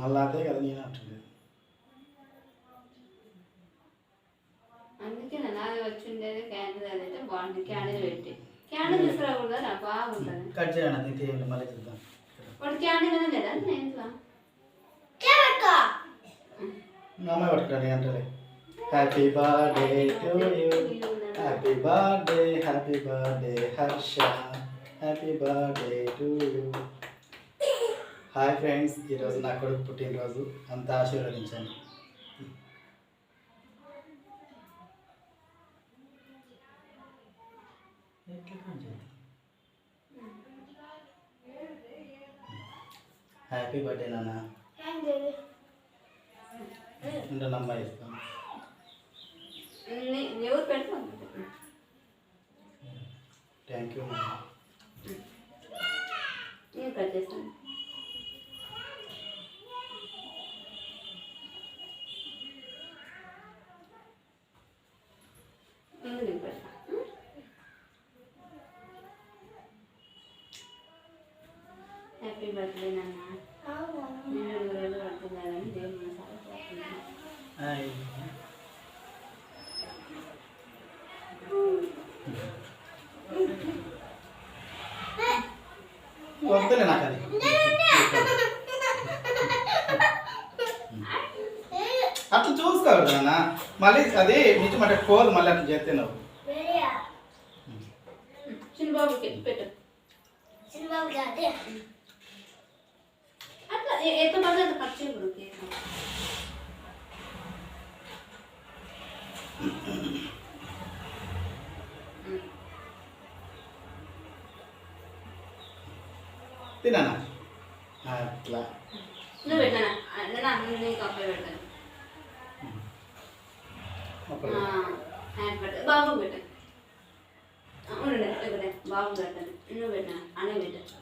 ఇది మళ్ళీ అదే కదా నేను అంటుంది అందుకే నా నాది వచ్చి ఉండేది క్యాండిల్ అదైతే బాగుంటుంది క్యాండిల్ పెట్టి క్యాండిల్ తీసుకురాకూడదు నా బాగుంటుంది కట్ చేయండి అది తీయండి మళ్ళీ చూద్దాం వాడు క్యాండిల్ అనేది లేదా నేను ఇంట్లో కేవక్క మా అమ్మాయి పట్టుకురా నేను అంటలే happy birthday to you happy birthday happy birthday Harsha happy birthday to you hi friends ఈరోజు నా కొడుకు పుట్టినరోజు. అంతా ఆశీర్వదించండి. హ్యాపీ బర్త్డే నాన్న. అంటే నమ్మ ఇస్తాను. ఎవరు పెడతాను థ్యాంక్ యూ నేను కట్ చేస్తాను నేను నీకు పెడతా హ్యాపీ బర్త్డే నాన్న నేను రోజు పడుతున్నానని దేవుని మనసారా కోరుకుంటున్నాను. హాయ్. వద్దులే నాకు అది. అట్లా చూసుకోవాలి నాన్న. మళ్ళీ అది నిజం అంటే పోదు మళ్ళీ అట్లా చేస్తే నువ్వు. పెట్టు. అట్లా ఎ- ఎంత పడితే అంత కట్ చేయకూడదు కేక్ తినా అట్లా నువ్వు పెట్టానా? నేను అన్నం నీకు అబ్బాయి పెడతాను. బాబు పెట్టాను బాబు పెట్టాను నువ్వు పెట్టాను? అనే పెట్టాను